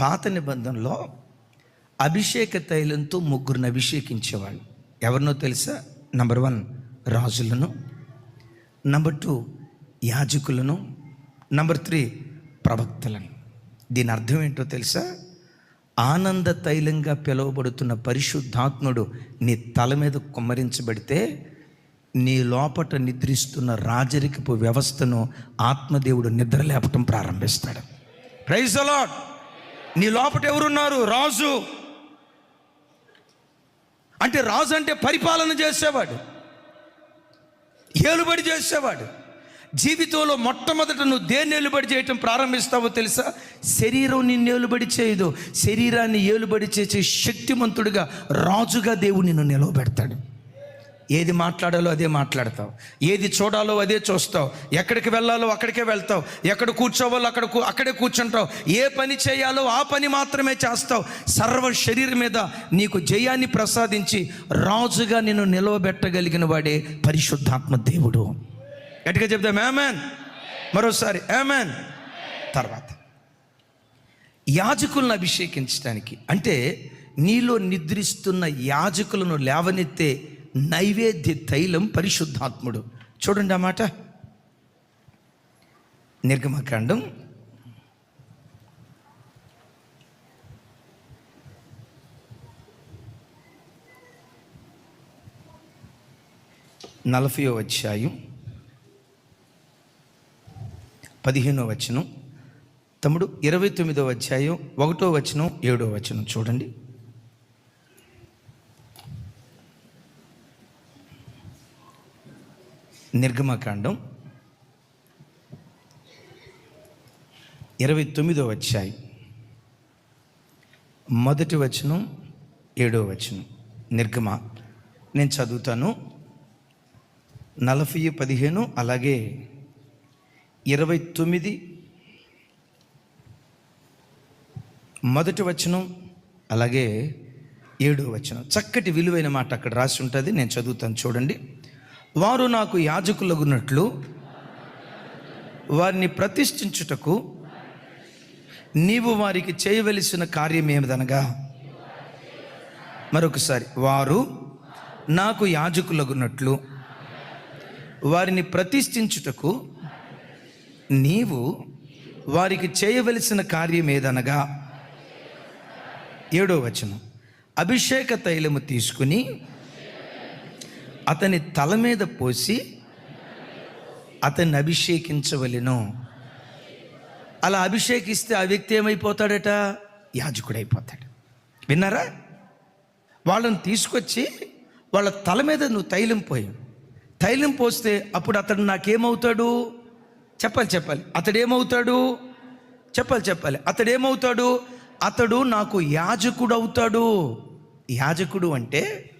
పాత నిబంధనలో అభిషేక తైలంతో ముగ్గురిని అభిషేకించేవాళ్ళు. ఎవరినో తెలుసా? నంబర్ వన్ రాజులను. నంబర్ టూ యాజకులను. నంబర్ త్రీ ప్రవక్తలను. దీని అర్థం ఏంటో తెలుసా? ఆనంద తైలంగా పిలువబడుతున్న పరిశుద్ధాత్ముడు నీ తల మీద కుమ్మరించబడితే నీ లోపట నిద్రిస్తున్న రాజరికపు వ్యవస్థను ఆత్మదేవుడు నిద్రలేపటం ప్రారంభిస్తాడు. ప్రైజ్ అలాట్ నీ లోపట ఎవరున్నారు? రాజు. అంటే రాజు అంటే పరిపాలన చేసేవాడు. ఏలుబడి చేసేవాడు. జీవితంలో మొట్టమొదట నువ్వు దేన్ని ఏలుబడి చేయటం ప్రారంభిస్తావో తెలుసా? శరీరం నిన్ను ఏలుబడి చేయదు. శరీరాన్ని ఏలుబడి చేసే శక్తిమంతుడిగా రాజుగా దేవుడు నిన్ను నిలవబెడతాడు. ఏది మాట్లాడాలో అదే మాట్లాడతావు. ఏది చూడాలో అదే చూస్తావు. ఎక్కడికి వెళ్ళాలో అక్కడికే వెళ్తావు. ఎక్కడ కూర్చోవాలో అక్కడ అక్కడే కూర్చుంటావు. ఏ పని చేయాలో ఆ పని మాత్రమే చేస్తావు. సర్వ శరీరం మీద నీకు జయాన్ని ప్రసాదించి రాజుగా నిన్ను నిలవబెట్టగలిగిన వాడే పరిశుద్ధాత్మ దేవుడు. గట్టిగా చెప్తాం ఏమేన్ మరోసారి ఏమేన్ తర్వాత యాజకులను అభిషేకించడానికి అంటే నీలో నిద్రిస్తున్న యాజకులను లేవనెత్తే నైవేద్య తైలం పరిశుద్ధాత్ముడు. చూడండి అన్నమాట నిర్గమకాండం. నలభయో అధ్యాయం. పదిహేనో వచనం. తమ్ముడు ఇరవై తొమ్మిదో అధ్యాయం ఒకటో వచనం ఏడో వచనం చూడండి. నిర్గమకాండం ఇరవై తొమ్మిదో వచ్చాయి మొదటి వచనం ఏడో వచనం. నిర్గమ నేను చదువుతాను. నలభై పదిహేను అలాగే ఇరవై తొమ్మిది. మొదటి వచనం అలాగే ఏడో వచనం. చక్కటి విలువైన మాట అక్కడ రాసి ఉంటుంది. నేను చదువుతాను చూడండి. వారు నాకు యాజకులగున్నట్లు వారిని ప్రతిష్ఠించుటకు నీవు వారికి చేయవలసిన కార్యం ఏమిదనగా? మరొకసారి వారు నాకు యాజకులగునట్లు వారిని ప్రతిష్ఠించుటకు నీవు వారికి చేయవలసిన కార్యం ఏదనగా? ఏడో వచనం. అభిషేక తైలము తీసుకుని అతని తల మీద పోసి అతన్ని అభిషేకించవలెను. అలా అభిషేకిస్తే ఆ వ్యక్తి ఏమైపోతాడట? యాజకుడైపోతాడు. విన్నారా? వాళ్ళని తీసుకొచ్చి వాళ్ళ తల మీద నువ్వు తైలం పోయి తైలం పోస్తే అప్పుడు అతడు నాకేమవుతాడు? చెప్పాలి చెప్పాలి. అతడు ఏమవుతాడు చెప్పాలి చెప్పాలి. అతడు ఏమవుతాడు అతడు నాకు యాజకుడు అవుతాడు యాజకుడు అంటే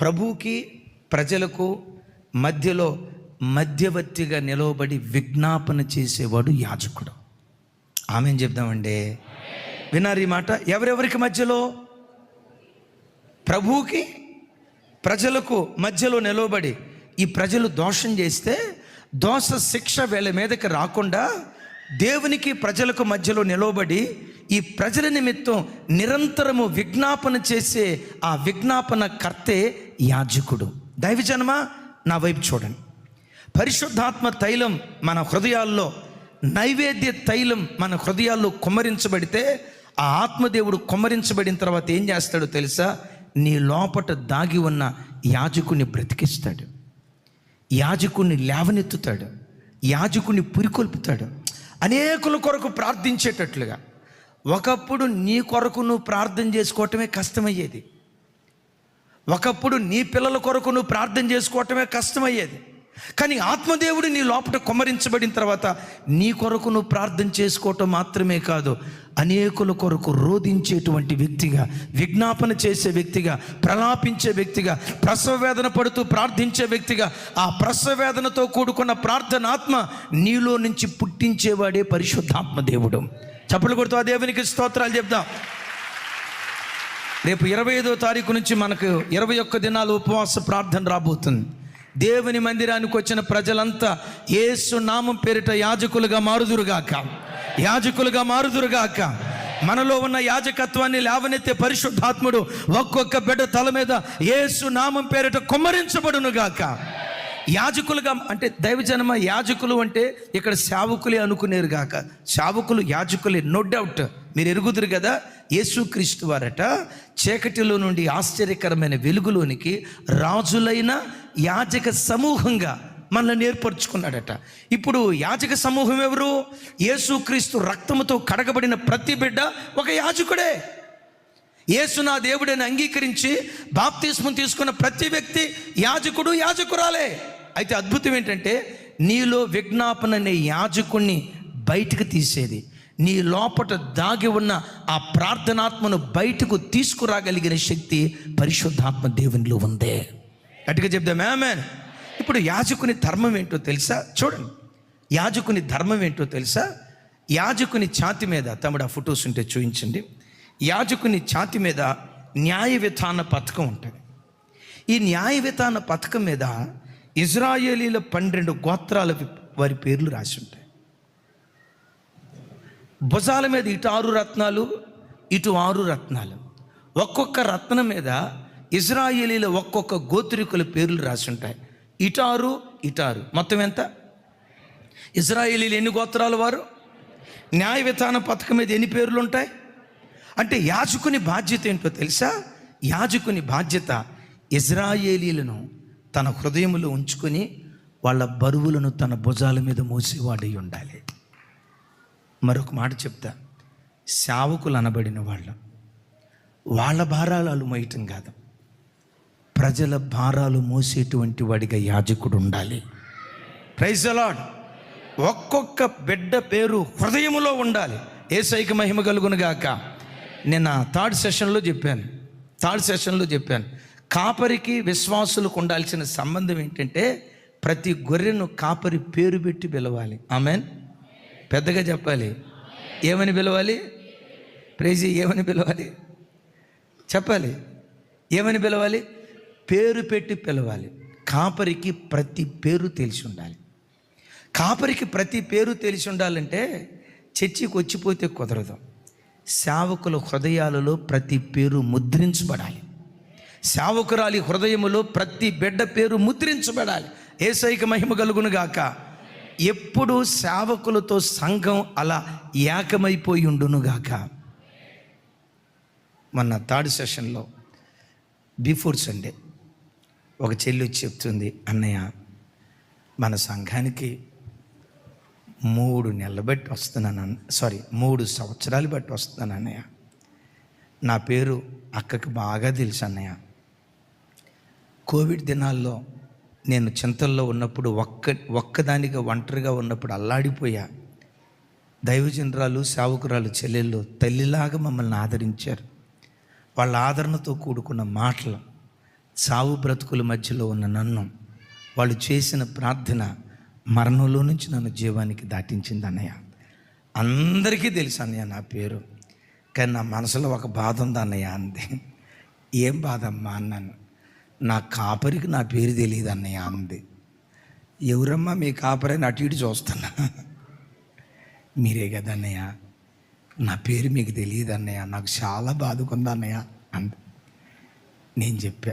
ప్రభుకి ప్రజలకు మధ్యలో మధ్యవర్తిగా నిలవబడి విజ్ఞాపన చేసేవాడు యాజకుడు. ఆమె చెప్దామండి? విన్నారు ఈ మాట? ఎవరెవరికి మధ్యలో? ప్రభువుకి ప్రజలకు మధ్యలో నిలవబడి ఈ ప్రజలు దోషం చేస్తే దోష శిక్ష వీళ్ళ మీదకి రాకుండా దేవునికి ప్రజలకు మధ్యలో నిలవబడి ఈ ప్రజల నిమిత్తం నిరంతరము విజ్ఞాపన చేసే ఆ విజ్ఞాపన కర్తే యాజకుడు. దైవజనమ? నా వైపు చూడండి. పరిశుద్ధాత్మ తైలం మన హృదయాల్లో నైవేద్య తైలం మన హృదయాల్లో కుమ్మరించబడితే ఆ ఆత్మదేవుడు కుమ్మరించబడిన తర్వాత ఏం చేస్తాడో తెలుసా? నీ లోపట దాగి ఉన్న యాజకుని బ్రతికిస్తాడు. యాజకుని లేవనెత్తుతాడు. యాజకుని పురికొల్పుతాడు. అనేకుల కొరకు ప్రార్థించేటట్లుగా. ఒకప్పుడు నీ కొరకు నువ్వు ప్రార్థన చేసుకోవటమే కష్టమయ్యేది. ఒకప్పుడు నీ పిల్లల కొరకు నువ్వు ప్రార్థన చేసుకోవటమే కష్టమయ్యేది. కానీ ఆత్మదేవుడు నీ లోపల కుమరించబడిన తర్వాత నీ కొరకు నువ్వు ప్రార్థన చేసుకోవటం మాత్రమే కాదు అనేకుల కొరకు రోధించేటువంటి వ్యక్తిగా విజ్ఞాపన చేసే వ్యక్తిగా ప్రలాపించే వ్యక్తిగా ప్రసవ వేదన పడుతూ ప్రార్థించే వ్యక్తిగా ఆ ప్రసవ వేదనతో కూడుకున్న ప్రార్థనాత్మ నీలో నుంచి పుట్టించేవాడే పరిశుద్ధాత్మ దేవుడు. చప్పలు కొడుతూ ఆ దేవునికి స్తోత్రాలు చెప్దాం. రేపు ఇరవై ఐదో తారీఖు నుంచి మనకు ఇరవై ఒక్క దినాలు ఉపవాస ప్రార్థన రాబోతుంది. దేవుని మందిరానికి వచ్చిన ప్రజలంతా ఏసు నామం పేరిట యాజకులుగా మారుదురుగాక. యాజకులుగా మారుదురుగాక. మనలో ఉన్న యాజకత్వాన్ని లేవనెత్తే పరిశుద్ధాత్ముడు ఒక్కొక్క బిడ్డ తల మీద ఏసు నామం పేరిట కుమ్మరించబడునుగాక. గాక యాజకులుగా అంటే దైవజనమ యాజకులు అంటే ఇక్కడ సేవకులే అనుకునేరు గాక. సేవకులు యాజకులే నో డౌట్ మీరు ఎరుగుదురు కదా యేసుక్రీస్తు వారట. చీకటిలో నుండి ఆశ్చర్యకరమైన వెలుగులోనికి రాజులైన యాజక సమూహంగా మనల్ని ఏర్పరచుకున్నాడట. ఇప్పుడు యాజక సమూహం ఎవరు? యేసుక్రీస్తు రక్తముతో కడగబడిన ప్రతి బిడ్డ ఒక యాజకుడే. యేసు నా దేవుడని అంగీకరించి బాప్తిస్మం తీసుకున్న ప్రతి వ్యక్తి యాజకుడు యాజకురాలే. అయితే అద్భుతం ఏంటంటే నీలో విజ్ఞాపన అనే యాజకుణ్ణి బయటకు తీసేది. నీ లోపట దాగి ఉన్న ఆ ప్రార్థనాత్మను బయటకు తీసుకురాగలిగిన శక్తి పరిశుద్ధాత్మ దేవునిలో ఉందే. గట్టిగా చెప్దాం ఆమెన్. ఇప్పుడు యాజకుని ధర్మం ఏంటో తెలుసా? చూడండి. యాజకుని ధర్మం ఏంటో తెలుసా? యాజకుని ఛాతి మీద తమ్ముడు ఆ ఫొటోస్ ఉంటే చూపించండి. యాజకుని ఛాతి మీద న్యాయ విధాన పథకం ఉంటుంది. ఈ న్యాయ విధాన పథకం మీద ఇజ్రాయేలీల పన్నెండు గోత్రాల వారి పేర్లు రాసి ఉంటాయి. భుజాల మీద ఇటు ఆరు రత్నాలు ఇటు ఆరు రత్నాలు. ఒక్కొక్క రత్నం మీద ఇజ్రాయేలీల ఒక్కొక్క గోత్రికుల పేర్లు రాసి ఉంటాయి. ఇటారు ఇటారు మొత్తం ఎంత? ఇజ్రాయేలీలు ఎన్ని గోత్రాలు వారు? న్యాయ విధాన పథకం మీద ఎన్ని పేర్లు ఉంటాయి? అంటే యాజకుని బాధ్యత ఏంటో తెలుసా? యాజకుని బాధ్యత ఇజ్రాయేలీలను తన హృదయంలో ఉంచుకొని వాళ్ళ బరువులను తన భుజాల మీద మోసేవాడై ఉండాలి. మరొక మాట చెప్తా. శావకులు అనబడిన వాళ్ళు. వాళ్ళ భారాలు వాళ్ళు మోయటం కాదు. ప్రజల భారాలు మోసేటువంటి వాడిగా యాజకుడు ఉండాలి. ప్రైజ్ అలాడ్ ఒక్కొక్క బిడ్డ పేరు హృదయములో ఉండాలి. ఏసైకి మహిమ కలుగునుగాక నేను థర్డ్ సెషన్లో చెప్పాను. థర్డ్ సెషన్లో చెప్పాను. కాపరికి విశ్వాసులకు ఉండాల్సిన సంబంధం ఏంటంటే ప్రతి గొర్రెను కాపరి పేరు పెట్టి పిలవాలి. ఆమెన్? పెద్దగా చెప్పాలి. ఏమని పిలవాలి? ప్రేజీ ఏమని పిలవాలి? చెప్పాలి. ఏమని పిలవాలి? పేరు పెట్టి పిలవాలి. కాపరికి ప్రతి పేరు తెలిసి ఉండాలి. కాపరికి ప్రతి పేరు తెలిసి ఉండాలంటే చర్చికి వచ్చిపోతే కుదరదు. సేవకుల హృదయాలలో ప్రతి పేరు ముద్రించబడాలి. సేవకురాలి హృదయములో ప్రతి బిడ్డ పేరు ముద్రించబడాలి. ఏసైక మహిమ కలుగును గాక. ఎప్పుడు సేవకులతో సంఘం అలా ఏకమైపోయి ఉండునుగాక మొన్న థర్డ్ సెషన్లో బిఫోర్ సండే ఒక చెల్లి చెప్తుంది అన్నయ్య మన సంఘానికి మూడు నెలలు బట్టి వస్తున్నాను అన్న సారీ మూడు సంవత్సరాలు బట్టి వస్తున్నాను అన్నయ్య నా పేరు అక్కకి బాగా తెలుసు అన్నయ్య. కోవిడ్ దినాల్లో నేను చింతల్లో ఉన్నప్పుడు ఒక్క ఒక్కదానిగా ఒంటరిగా ఉన్నప్పుడు అల్లాడిపోయా. దైవజనరాలు సేవకురాలు చెల్లెళ్ళు తల్లిలాగా మమ్మల్ని ఆదరించారు. వాళ్ళ ఆదరణతో కూడుకున్న మాటలు సావు బ్రతుకుల మధ్యలో ఉన్న నన్ను వాళ్ళు చేసిన ప్రార్థన మరణంలో నుంచి నన్ను జీవానికి దాటించింది అన్నయ్య. అందరికీ తెలుసు అన్నయ్య నా పేరు. కానీ నా మనసులో ఒక బాధ ఉంది అన్నయ్య అంది. ఏం బాధమ్మా అన్నాను. నా కాపరికి నా పేరు తెలియదు అన్నయ్య అంది ఎవరమ్మా మీ కాపరని అటు ఇటు చూస్తున్నా? మీరే కదా అన్నయ్య. నా పేరు మీకు తెలియదు అన్నయ్య. నాకు చాలా బాధకుంది అన్నయ్య అంది నేను చెప్పా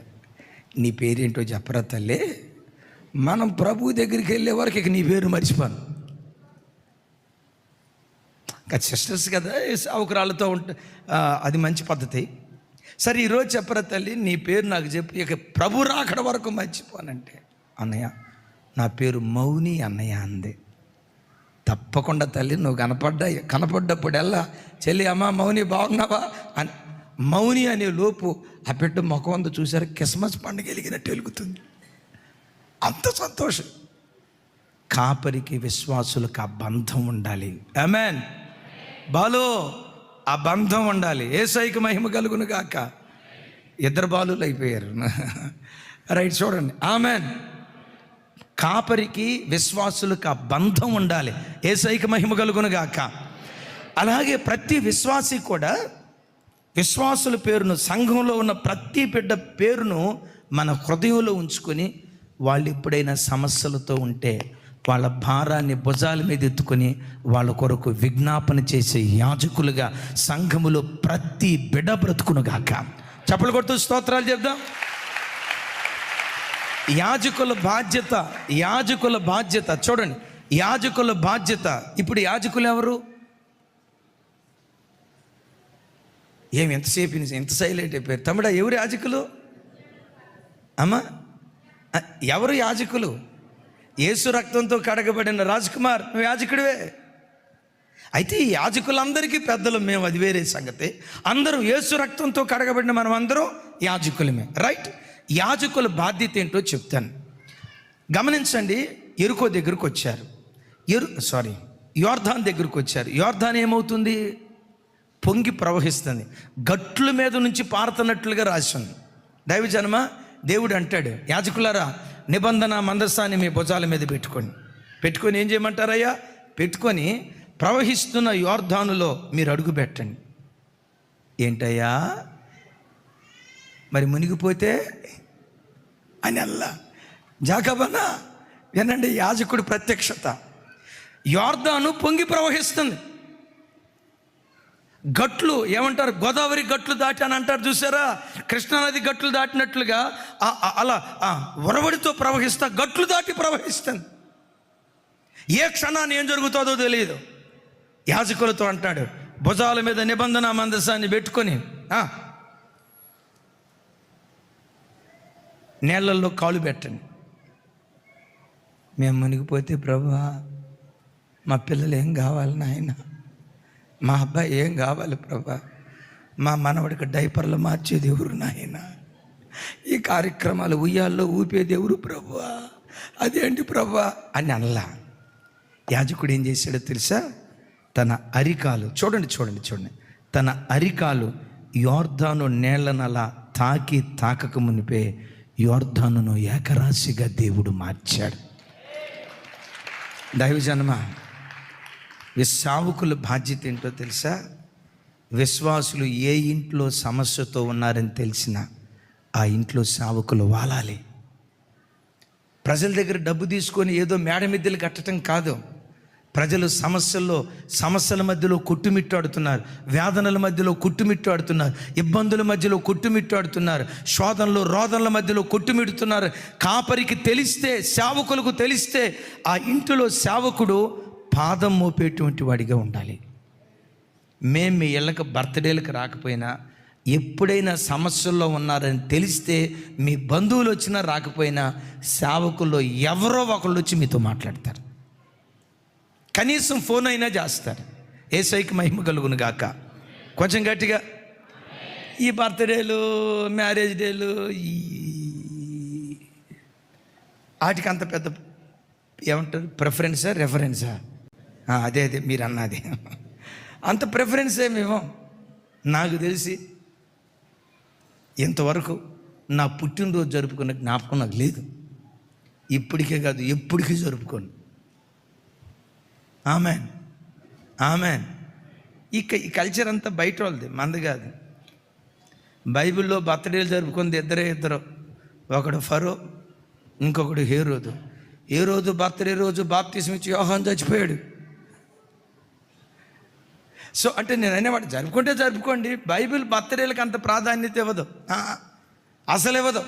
నీ పేరేంటో చెప్పరా తల్లి? మనం ప్రభు దగ్గరికి వెళ్ళే వరకు ఇక నీ పేరు మర్చిపోను. ఇంకా సిస్టర్స్ కదా అవకరాలతో ఉంటే అది మంచి పద్ధతి. సరే ఈరోజు చెప్పరా తల్లి నీ పేరు నాకు చెప్పు. ఇక ప్రభు రాకడ వరకు మర్చిపోనంటే అన్నయ్య నా పేరు మౌని అన్నయ్య అంది. తప్పకుండా తల్లి నువ్వు కనపడ్డా కనపడ్డప్పుడల్లా చెల్లి అమ్మ మౌని బాగున్నావా? అని మౌని అనే లోపు ఆ పెట్టు ముఖం అంతా చూసారు క్రిస్మస్ పండుగ వెలిగినట్టు వెలుగుతుంది. అంత సంతోషం. కాపరికి విశ్వాసులకు ఆ బంధం ఉండాలి. అమెన్ బాలో ఆ బంధం ఉండాలి. ఏ సైకి మహిమ కలుగును గాక. ఇద్దరు బాలులు అయిపోయారు. రైట్ చూడండి. ఆమెన్. కాపరికి విశ్వాసులకు ఆ బంధం ఉండాలి. ఏసైకి మహిమ కలుగును గాక. అలాగే ప్రతి విశ్వాసి కూడా విశ్వాసుల పేరును సంఘంలో ఉన్న ప్రతి బిడ్డ పేరును మన హృదయంలో ఉంచుకొని వాళ్ళు ఎప్పుడైనా సమస్యలతో ఉంటే వాళ్ళ భారాన్ని భుజాల మీద ఎత్తుకొని వాళ్ళ కొరకు విజ్ఞాపన చేసే యాజకులుగా సంఘములో ప్రతి బిడ బ్రతుకునుగాక చప్పలు కొడుతూ స్తోత్రాలు చెప్దాం. యాజకుల బాధ్యత యాజకుల బాధ్యత చూడండి. యాజకుల బాధ్యత ఇప్పుడు యాజకులు ఎవరు? ఏమి ఎంతసేపు ఎంత సైలెంట్ అయిపోయారు? తమ్ముడా ఎవరు యాజకులు? అమ్మా ఎవరు యాజకులు? యేసు రక్తంతో కడగబడిన రాజకుమార్ నువ్వు యాజకుడివే. అయితే ఈ యాజకులందరికీ పెద్దలు మేము అది వేరే సంగతి. అందరూ యేసు రక్తంతో కడగబడిన మనం అందరూ యాజకులమే. రైట్? యాజకుల బాధ్యత ఏంటో చెప్తాను. గమనించండి ఎరుకో దగ్గరకు వచ్చారు. ఎరు సారీ యోర్ధాన్ దగ్గరకు వచ్చారు. యోర్ధాన్ ఏమవుతుంది? పొంగి ప్రవహిస్తుంది. గట్ల మీద నుంచి పారుతున్నట్లుగా రాసింది. దైవ దైవజనమ దేవుడు అంటాడు యాజకులారా నిబంధన మందస్సాన్ని మీ భుజాల మీద పెట్టుకోండి పెట్టుకొని ఏం చేయమంటారయ్యా? పెట్టుకొని ప్రవహిస్తున్న యోర్ధానులో మీరు అడుగు పెట్టండి. ఏంటయ్యా? మరి మునిగిపోతే? అని అల్లా. జాకబన్నా వినండి యాజకుడి ప్రత్యక్షత. యోర్ధాను పొంగి ప్రవహిస్తుంది. గట్లు ఏమంటారు? గోదావరి గట్లు దాటి అని అంటారు చూసారా? కృష్ణానది గట్లు దాటినట్లుగా ఆ- అలా ఆ ప్రవహిస్తా గట్లు దాటి ప్రవహిస్తాను. ఏ క్షణాన్ని ఏం జరుగుతుందో తెలియదు యాజకులతో అంటాడు భుజాల మీద నిబంధన మందసాన్ని పెట్టుకొని నేలల్లో నీళ్ళల్లో కాలు పెట్టండి. మేము మునిగిపోతే ప్రభా మా పిల్లలు ఏం కావాలి నాయన? మా అబ్బాయి ఏం కావాలి ప్రభా? మా మనవడికి డైపర్లు మార్చేది ఎవరు నాయన. ఈ కార్యక్రమాలు ఉయ్యాల్లో ఊపేది ఎవరు ప్రభువా అదేంటి ప్రభా? అని అనలా. యాజకుడు ఏం చేశాడో తెలుసా? తన అరికాలు చూడండి చూడండి చూడండి. తన అరికాలు యోర్ధాను నేలనలా తాకి తాకక మునిపే యోర్ధానును ఏకరాశిగా దేవుడు మార్చాడు. దైవజనమ? విశ్వాకుల బాధ్యత ఏంటో తెలుసా? విశ్వాసులు ఏ ఇంట్లో సమస్యతో ఉన్నారని తెలిసిన ఆ ఇంట్లో సావుకులు వాలాలి. ప్రజల దగ్గర డబ్బు తీసుకొని ఏదో మేడ మిద్దెలు కట్టడం కాదు. ప్రజలు సమస్యల్లో సమస్యల మధ్యలో కొట్టుమిట్టాడుతున్నారు. వేదనల మధ్యలో కొట్టుమిట్టాడుతున్నారు. ఇబ్బందుల మధ్యలో కొట్టుమిట్టాడుతున్నారు. శోధనలు రోదనల మధ్యలో కొట్టుమిడుతున్నారు. కాపరికి తెలిస్తే సేవకులకు తెలిస్తే ఆ ఇంటిలో సేవకుడు పాదం మోపేటువంటి వాడిగా ఉండాలి. మేము మీ ఇళ్ళకి బర్త్డేలకు రాకపోయినా ఎప్పుడైనా సమస్యల్లో ఉన్నారని తెలిస్తే మీ బంధువులు వచ్చినా రాకపోయినా సేవకుల్లో ఎవరో ఒకళ్ళు వచ్చి మీతో మాట్లాడతారు. కనీసం ఫోన్ అయినా చేస్తారు. ఏసైకి మహిమ కలుగును గాక. కొంచెం గట్టిగా. ఈ బర్త్డేలు మ్యారేజ్ డేలు ఈ వాటికి అంత పెద్ద ఏమంటారు? ప్రిఫరెన్సా రెఫరెన్సా? అదే అదే మీరు అన్నది అంత ప్రిఫరెన్సే మేము నాకు తెలిసి ఇంతవరకు నా పుట్టినరోజు జరుపుకున్న జ్ఞాపకం నాకు లేదు. ఇప్పటికే కాదు ఎప్పటికీ జరుపుకోండి ఆమెన్. ఆమెన్. ఇక ఈ కల్చర్ అంతా బయట వాళ్ళది మంది కాదు. బైబిల్లో బర్త్డేలు జరుపుకుంది ఇద్దరే ఇద్దరు. ఒకడు ఫరో ఇంకొకడు హేరోదు. ఏ రోజు బర్త్డే రోజు బాప్తీసం ఇచ్చి యోహం చచ్చిపోయాడు. సో అంటే నేను అనేవాడు జరుపుకుంటే జరుపుకోండి. బైబిల్ బర్త్డేలకు అంత ప్రాధాన్యత ఇవ్వదు. అసలు ఇవ్వదు.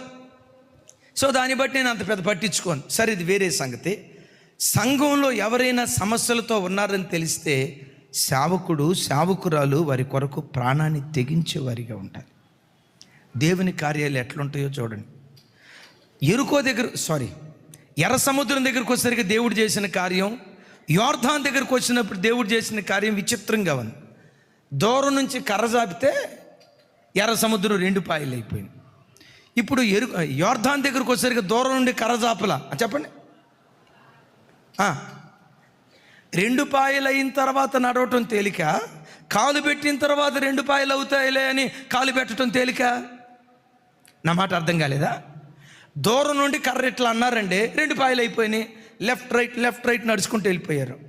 సో దాన్ని బట్టి నేను అంత పెద్ద పట్టించుకోను. సరే ఇది వేరే సంగతి. సంఘంలో ఎవరైనా సమస్యలతో ఉన్నారని తెలిస్తే సేవకుడు సేవకురాలు వారి కొరకు ప్రాణాన్ని తెగించే వారిగా ఉంటారు. దేవుని కార్యాలు ఎట్లుంటాయో చూడండి. ఎరుకో దగ్గర సారీ ఎర్ర సముద్రం దగ్గరకు వచ్చేసరికి దేవుడు చేసిన కార్యం యోర్ధాన్ దగ్గరకు వచ్చినప్పుడు దేవుడు చేసిన కార్యం విచిత్రంగా ఉంది. దూరం నుంచి కర్ర జాపితే ఎర్ర సముద్రం రెండు పాయలు అయిపోయింది. ఇప్పుడు ఎరు యోర్ధాన్ దగ్గరకు వచ్చేసరికి దూరం నుండి కర్ర జాపలా. చెప్పండి. రెండు పాయలు అయిన తర్వాత నడవటం తేలిక? కాలు పెట్టిన తర్వాత రెండు పాయలు అవుతాయిలే అని కాలు పెట్టడం తేలిక? నా మాట అర్థం కాలేదా? దూరం నుండి కర్ర ఇట్లా అన్నారండి? రెండు పాయలు అయిపోయినాయి. లెఫ్ట్ రైట్ లెఫ్ట్ రైట్ నడుచుకుంటూ వెళ్ళిపోయారు.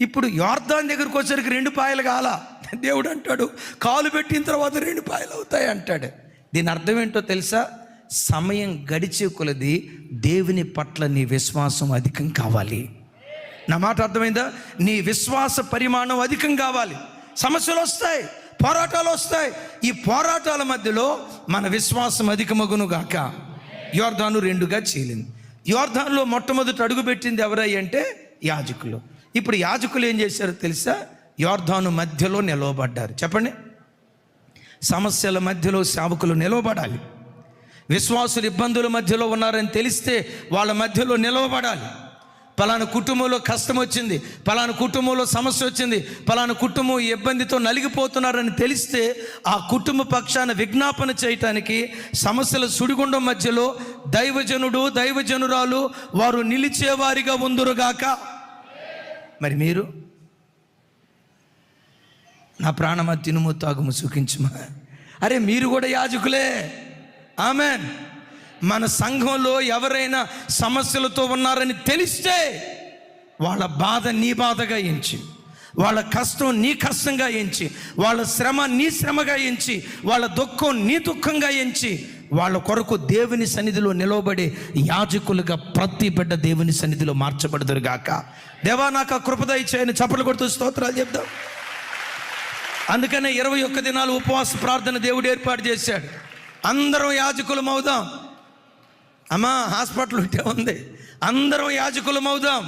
ఇప్పుడు యార్దాన్ దగ్గరికి వచ్చేసరికి రెండు పాయలు కాల. దేవుడు అంటాడు కాలు పెట్టిన తర్వాత రెండు పాయలు అవుతాయి అంటాడు. దీని అర్థం ఏంటో తెలుసా? సమయం గడిచే కొలది దేవుని పట్ల నీ విశ్వాసం అధికం కావాలి. నా మాట అర్థమైందా? నీ విశ్వాస పరిమాణం అధికం కావాలి. సమస్యలు వస్తాయి పోరాటాలు వస్తాయి. ఈ పోరాటాల మధ్యలో మన విశ్వాసం అధికమగును గాక. యోర్ధాను రెండుగా చీలింది. యోర్ధాన్లో మొట్టమొదటి అడుగు పెట్టింది ఎవరై అంటే యాజకులు. ఇప్పుడు యాజకులు ఏం చేశారో తెలుసా? యోర్ధాను మధ్యలో నిలవబడ్డారు. చెప్పండి. సమస్యల మధ్యలో సేవకులు నిలవబడాలి. విశ్వాసులు ఇబ్బందుల మధ్యలో ఉన్నారని తెలిస్తే వాళ్ళ మధ్యలో నిలవబడాలి. పలానా కుటుంబంలో కష్టం వచ్చింది పలానా కుటుంబంలో సమస్య వచ్చింది పలానా కుటుంబం ఇబ్బందితో నలిగిపోతున్నారని తెలిస్తే ఆ కుటుంబ పక్షాన విజ్ఞాపన చేయటానికి సమస్యల సుడిగుండం మధ్యలో దైవజనుడు దైవజనురాలు వారు నిలిచేవారిగా ఉందురుగాక. మరి మీరు? నా ప్రాణమా తినుము తాగుము సుఖించుమా. అరే మీరు కూడా యాజకులే. ఆమెన్. మన సంఘంలో ఎవరైనా సమస్యలతో ఉన్నారని తెలిస్తే వాళ్ళ బాధ నీ బాధగా ఎంచి వాళ్ళ కష్టం నీ కష్టంగా ఎంచి వాళ్ళ శ్రమ నీ శ్రమగా ఎంచి వాళ్ళ దుఃఖం నీ దుఃఖంగా ఎంచి వాళ్ళ కొరకు దేవుని సన్నిధిలో నిలవబడే యాజకులుగా ప్రతి బిడ్డ దేవుని సన్నిధిలో మార్చబడదురు గాక. దేవా నాకు ఆ కృపద ఇచ్చాయని చప్పలు కొడుతూ స్తోత్రాలు చెప్దాం. అందుకనే ఇరవై ఒక్క దినాలు ఉపవాస ప్రార్థన దేవుడు ఏర్పాటు చేశాడు. అందరం యాజకులం అవుదాం. అమ్మా హాస్పిటల్ ఉంటే ఉంది. అందరం యాజకులం అవుదాం.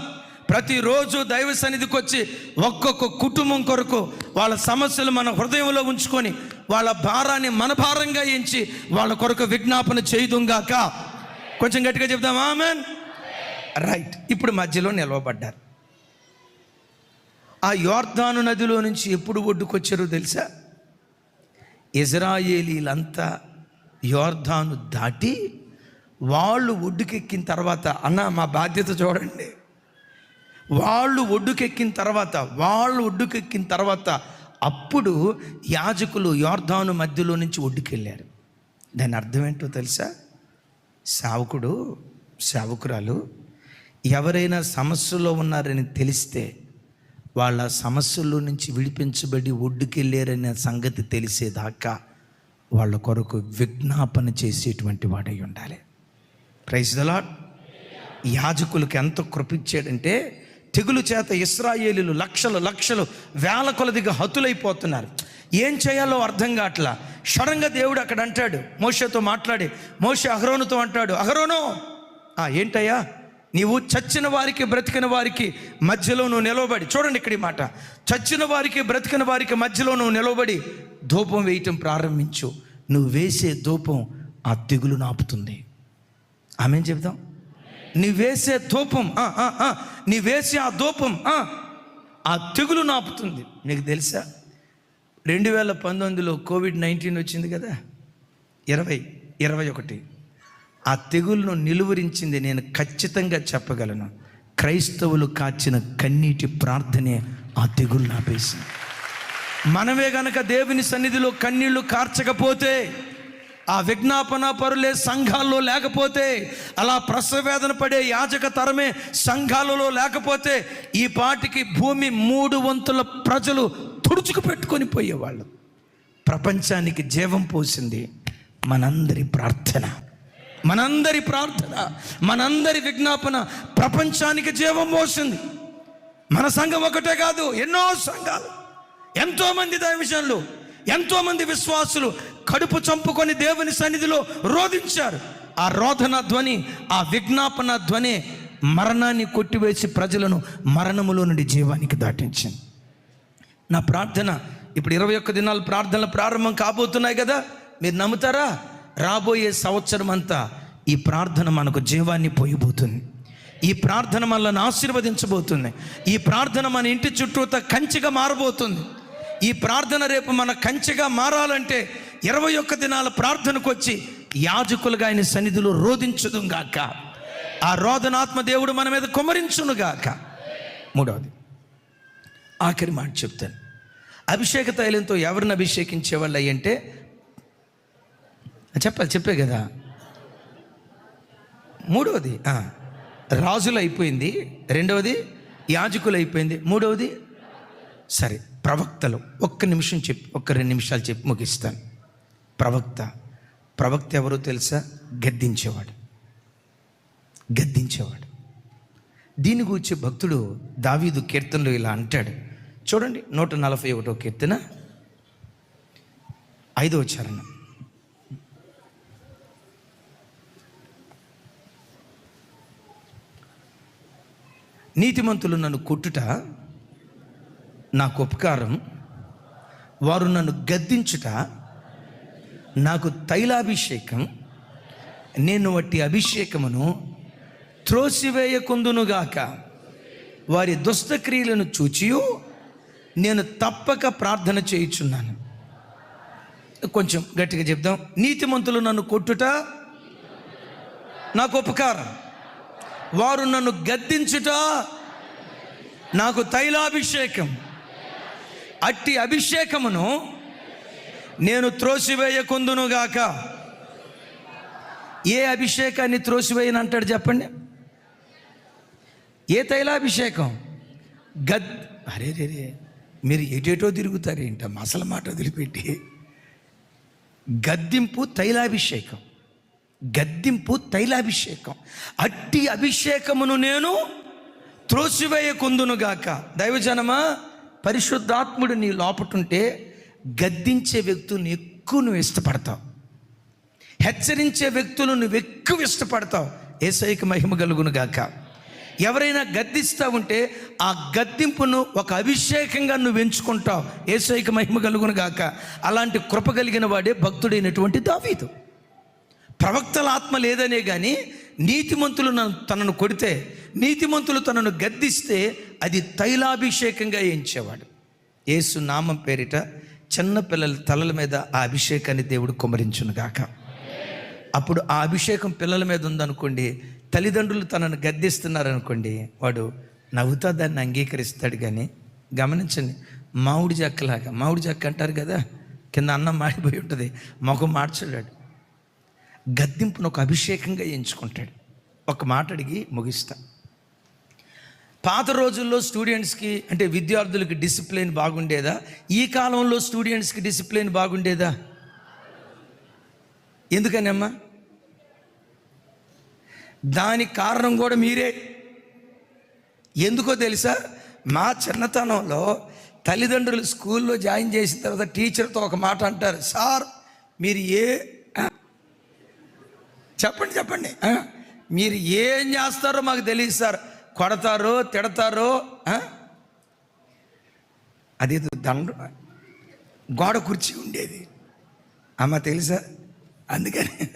ప్రతిరోజు దైవ సన్నిధికి వచ్చి ఒక్కొక్క కుటుంబం కొరకు వాళ్ళ సమస్యలు మన హృదయంలో ఉంచుకొని వాళ్ళ భారాన్ని మన భారంగా ఎంచి వాళ్ళ కొరకు విజ్ఞాపన చేయదుంగాక కొంచెం గట్టిగా చెప్దాం ఆమెన్ రైట్ ఇప్పుడు మధ్యలో నిలవబడ్డారు. ఆ యోర్ధాను నదిలో నుంచి ఎప్పుడు ఒడ్డుకొచ్చారో తెలుసా? ఇజ్రాయేలీలంతా యోర్ధాను దాటి వాళ్ళు ఒడ్డుకెక్కిన తర్వాత అన్న మా బాధ్యత చూడండి. వాళ్ళు ఒడ్డుకెక్కిన తర్వాత వాళ్ళు ఒడ్డుకెక్కిన తర్వాత అప్పుడు యాజకులు యోర్ధాను మధ్యలో నుంచి ఒడ్డుకెళ్ళారు. దాని అర్థం ఏంటో తెలుసా? సావకుడు సావకురాలు ఎవరైనా సమస్యలో ఉన్నారని తెలిస్తే వాళ్ళ సమస్యల్లో నుంచి విడిపించబడి ఒడ్డుకెళ్ళారనే సంగతి తెలిసేదాకా వాళ్ళ కొరకు విజ్ఞాపన చేసేటువంటి వాడై ఉండాలి. ప్రైజ్ దలాడ్ యాజకులకు ఎంత కృపించాడంటే తెగులు చేత ఇస్రాయేలీలు లక్షలు లక్షలు వేల కొలదిగా హతులైపోతున్నారు. ఏం చేయాలో అర్థం కావట్లా? షడంగా దేవుడు అక్కడ అంటాడు మోషతో మాట్లాడి మోష అహరోనుతో అంటాడు అహరోను! "ఆ, ఏంటయ్యా? నీవు చచ్చిన వారికి బ్రతికిన వారికి మధ్యలో నువ్వు నిలవబడి చూడండి ఇక్కడ ఈ మాట. చచ్చిన వారికి బ్రతికిన వారికి మధ్యలో నువ్వు నిలవబడి ధూపం వేయటం ప్రారంభించు. నువ్వు వేసే ధూపం ఆ తెగులు నాపుతుంది. ఆమె చెప్దాం నీ వేసే ధూపం నీ వేసే ఆ ధూపం ఆ, ఆ తెగులు నాపుతుంది. నీకు తెలుసా? రెండు వేల పంతొమ్మిదిలో కోవిడ్ నైన్టీన్ వచ్చింది కదా? ఇరవై ఇరవై ఒకటి. ఆ తెగులను నిలువరించింది నేను ఖచ్చితంగా చెప్పగలను. క్రైస్తవులు కాచిన కన్నీటి ప్రార్థనే ఆ తెగులు నాపేసింది. మనమే గనక దేవుని సన్నిధిలో కన్నీళ్ళు కార్చకపోతే ఆ విజ్ఞాపన పరులే సంఘాల్లో లేకపోతే అలా ప్రసవేదన పడే యాజక తరమే సంఘాలలో లేకపోతే ఈ పాటికి భూమి మూడు వంతుల ప్రజలు తుడుచుకు పెట్టుకొని పోయేవాళ్ళు. ప్రపంచానికి జీవం పోసింది మనందరి ప్రార్థన. మనందరి ప్రార్థన మనందరి విజ్ఞాపన ప్రపంచానికి జీవం పోసింది. మన సంఘం ఒకటే కాదు ఎన్నో సంఘాలు. ఎంతోమంది దైవజనులు ఎంతోమంది విశ్వాసులు కడుపు చంపుకొని దేవుని సన్నిధిలో రోధించారు. ఆ రోధన ధ్వని ఆ విజ్ఞాపన ధ్వని మరణాన్ని కొట్టివేసి ప్రజలను మరణములో నుండి జీవానికి దాటించింది. నా ప్రార్థన ఇప్పుడు ఇరవై ఒక్క దినాలు ప్రార్థనలు ప్రారంభం కాబోతున్నాయి కదా మీరు నమ్ముతారా? రాబోయే సంవత్సరం అంతా ఈ ప్రార్థన మనకు జీవాన్ని పోయిపోతుంది ఈ ప్రార్థన మనల్ని ఆశీర్వదించబోతుంది. ఈ ప్రార్థన మన ఇంటి చుట్టూత కంచిగా మారబోతుంది. ఈ ప్రార్థన రేపు మన కంచిగా మారాలంటే ఇరవై ఒక్క దినాల ప్రార్థనకు వచ్చి యాజకులుగా ఆయన సన్నిధిలో రోధించుదుగాక ఆ రోదనాత్మ దేవుడు మన మీద కుమరించునుగాక మూడవది ఆఖరి మాట చెప్తాను. అభిషేక తైలంతో ఎవరిని అభిషేకించే వాళ్ళు అయ్యంటే చెప్పాలి చెప్పే కదా. మూడవది రాజులు అయిపోయింది. రెండవది యాజకులు అయిపోయింది. మూడవది సరే ప్రవక్తలు ఒక్క నిమిషం చెప్పి ఒక్క రెండు నిమిషాలు చెప్పి ముగిస్తాను. ప్రవక్త. ప్రవక్త ఎవరో తెలుసా? గద్దించేవాడు. గద్దించేవాడు. దీని గురించి భక్తుడు దావీదు కీర్తనలో ఇలా అంటాడు. చూడండి నూట నలభై ఒకటో కీర్తన ఐదో చరణం. నీతిమంతులు నన్ను కొట్టుట నాకు ఉపకారం. వారు నన్ను గద్దించుట నాకు తైలాభిషేకం నేను వట్టి అభిషేకమును త్రోసివేయకుందునుగాక. వారి దుష్టక్రియలను చూచియు నేను తప్పక ప్రార్థన చేయుచున్నాను. కొంచెం గట్టిగా చెప్దాం. నీతిమంతులు నన్ను కొట్టుట నాకు ఉపకారం. వారు నన్ను గద్దించుట నాకు తైలాభిషేకం. అట్టి అభిషేకమును నేను త్రోసివేయకుందునుగాక ఏ అభిషేకాన్ని త్రోసివేయను అంటాడు చెప్పండి? ఏ తైలాభిషేకం? గద్ అరే రే రే మీరు ఎటేటో తిరుగుతారేంట? మసల మాట వదిలిపెట్టి. గద్దింపు తైలాభిషేకం. గద్దింపు తైలాభిషేకం. అట్టి అభిషేకమును నేను త్రోసివేయకుందునుగాక దైవజనమా పరిశుద్ధాత్ముడు నీ లోపటుంటే గద్దించే వ్యక్తులను ఎక్కువ నువ్వు ఇష్టపడతావు. హెచ్చరించే వ్యక్తులు నువ్వు ఎక్కువ ఇష్టపడతావు. ఏసైకి మహిమ కలుగును గాక. ఎవరైనా గద్దిస్తా ఉంటే ఆ గద్దింపును ఒక అభిషేకంగా నువ్వు ఎంచుకుంటావు. ఏసైకి మహిమ కలుగును గాక. అలాంటి కృప కలిగిన వాడే భక్తుడైనటువంటి దావీదు. ప్రవక్తల ఆత్మ లేదనే కానీ నీతిమంతులు తనను కొడితే నీతిమంతులు తనను గద్దిస్తే అది తైలాభిషేకంగా ఎంచేవాడు. ఏసు నామం పేరిట చిన్న పిల్లల తలల మీద ఆ అభిషేకాన్ని దేవుడు కుమరించును గాక. అప్పుడు ఆ అభిషేకం పిల్లల మీద ఉందనుకోండి తల్లిదండ్రులు తనను గద్దిస్తున్నారనుకోండి వాడు నవ్వుతా దాన్ని అంగీకరిస్తాడు కానీ గమనించండి మామిడి జక్కలాగా మామిడి జక్క అంటారు కదా కింద అన్నం మాడిపోయి ఉంటుంది మొఖం మార్చడాడు గద్దింపును ఒక అభిషేకంగా ఎంచుకుంటాడు. ఒక మాట అడిగి ముగిస్తాను పాత రోజుల్లో స్టూడెంట్స్కి అంటే విద్యార్థులకి డిసిప్లిన్ బాగుండేదా? ఈ కాలంలో స్టూడెంట్స్కి డిసిప్లిన్ బాగుండేదా? ఎందుకనమ్మా? దానికి కారణం కూడా మీరే. ఎందుకో తెలుసా? మా చిన్నతనంలో తల్లిదండ్రులు స్కూల్లో జాయిన్ చేసిన తర్వాత టీచర్తో ఒక మాట అంటారు. సార్ మీరు ఏ చెప్పండి చెప్పండి. మీరు ఏం చేస్తారో మాకు తెలియదు సార్. కొడతారో తిడతారో అదేదో దండ గోడ కుర్చీ ఉండేది. అమ్మ తెలుసా? అందుకని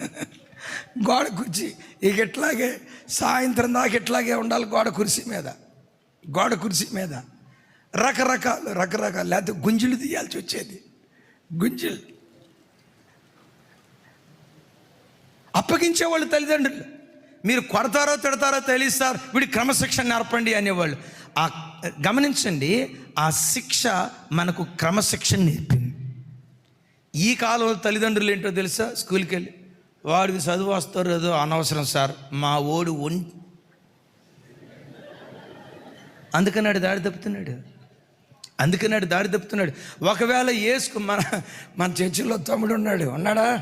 గోడ కుర్చీ ఇక ఇట్లాగే సాయంత్రం దాకా ఇట్లాగే ఉండాలి గోడ కుర్చీ మీద. గోడ కుర్చీ మీద రకరకాలు రకరకాలు లేకపోతే గుంజులు తీయాల్సి వచ్చేది. గుంజులు. అప్పగించేవాళ్ళు తల్లిదండ్రులు. మీరు కొడతారో తిడతారో తెలిస్తారు వీడి క్రమశిక్షణ నేర్పండి అనేవాళ్ళు. ఆ గమనించండి ఆ శిక్ష మనకు క్రమశిక్షణ నేర్పింది. ఈ కాలంలో తల్లిదండ్రులు ఏంటో తెలుసా? స్కూల్కి వెళ్ళి వాడికి చదువు వస్తారు ఏదో అనవసరం సార్. మా ఓడు ఒన్ అందుకన్నాడు దాడి తప్పుతున్నాడు. అందుకన్నాడు దాడి తప్పుతున్నాడు. ఒకవేళ వేసుకు మన మన చర్చిలో తమ్ముడు ఉన్నాడు ఉన్నాడా?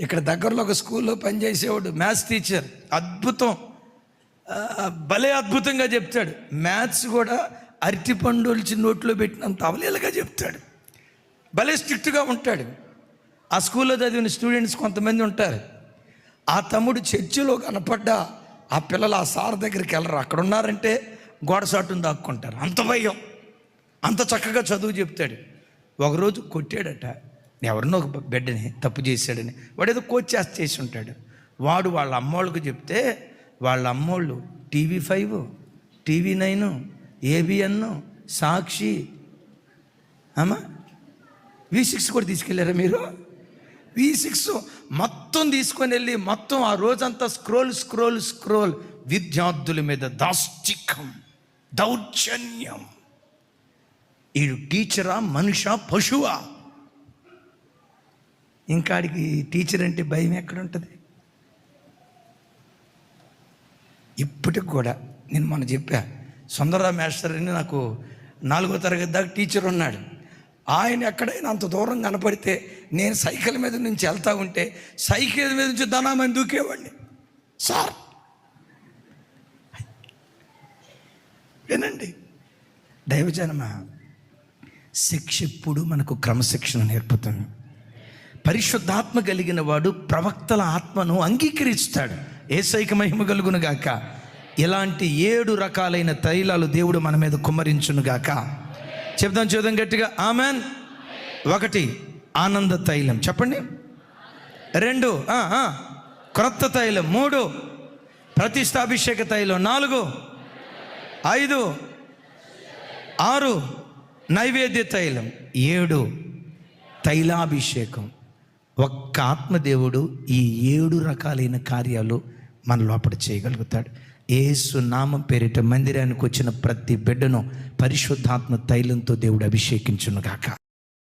ఇక్కడ దగ్గరలో ఒక స్కూల్లో పనిచేసేవాడు మ్యాథ్స్ టీచర్. అద్భుతం. భలే అద్భుతంగా చెప్తాడు. మ్యాథ్స్ కూడా అరటి పండు ఒలిచి నోట్లో పెట్టినంత అవలేలుగా చెప్తాడు. భలే స్ట్రిక్ట్గా ఉంటాడు. ఆ స్కూల్లో చదివిన స్టూడెంట్స్ కొంతమంది ఉంటారు. ఆ తమ్ముడు చర్చిలో కనపడ్డా ఆ పిల్లలు ఆ సార్ దగ్గరికి వెళ్ళరు. అక్కడ ఉన్నారంటే గోడసాటును దాక్కుంటారు. అంత భయం. అంత చక్కగా చదువు చెప్తాడు. ఒకరోజు కొట్టాడట. ఎవరినో ఒక బిడ్డని తప్పు చేశాడని. వాడు ఏదో కోచ్ చేసి చేసి ఉంటాడు. వాడు వాళ్ళ అమ్మోళ్ళకు చెప్తే వాళ్ళ అమ్మోళ్ళు TV five TV nine ABN Sakshi. అమ్మా వి సిక్స్ కూడా తీసుకెళ్ళారా మీరు? వి సిక్స్ మొత్తం తీసుకొని వెళ్ళి మొత్తం ఆ రోజంతా స్క్రోల్ స్క్రోల్ స్క్రోల్. విద్యార్థుల మీద దాష్టికం దౌర్జన్యం. ఈడు టీచరా మనుష పశువా? ఇంకాడికి టీచర్ అంటే భయం ఎక్కడ ఉంటుంది ఇప్పటికి కూడా నేను మొన్న చెప్పా సుందరరావు మేస్టర్ అని నాకు నాలుగో తరగతి దాకా టీచర్ ఉన్నాడు. ఆయన ఎక్కడైనా అంత దూరం కనపడితే నేను సైకిల్ మీద నుంచి వెళ్తా ఉంటే సైకిల్ మీద నుంచి ధనామని దూకేవాడిని. సార్! వినండి. దైవజనమ శిక్ష ఇప్పుడు మనకు క్రమశిక్షణ నేర్పుతుంది. పరిశుద్ధాత్మ కలిగిన వాడు ప్రవక్తల ఆత్మను అంగీకరిస్తాడు. ఏసైక మహిమ కలుగును గాక. ఇలాంటి ఏడు రకాలైన తైలాలు దేవుడు మన మీద కుమ్మరించును గాక. చెప్దాం చూద్దాం గట్టిగా. ఆమెన్. ఒకటి ఆనంద తైలం. చెప్పండి. రెండు క్రొత్త తైలం. మూడు ప్రతిష్టాభిషేక తైలం. నాలుగు ఐదు ఆరు నైవేద్య తైలం. ఏడు తైలాభిషేకం. ఒక్క ఆత్మదేవుడు ఈ ఏడు రకాలైన కార్యాలు మన లోపల చేయగలుగుతాడు. ఏసు నామం పేరిట మందిరానికి వచ్చిన ప్రతి బిడ్డను పరిశుద్ధాత్మ తైలంతో దేవుడు అభిషేకించునుగాక.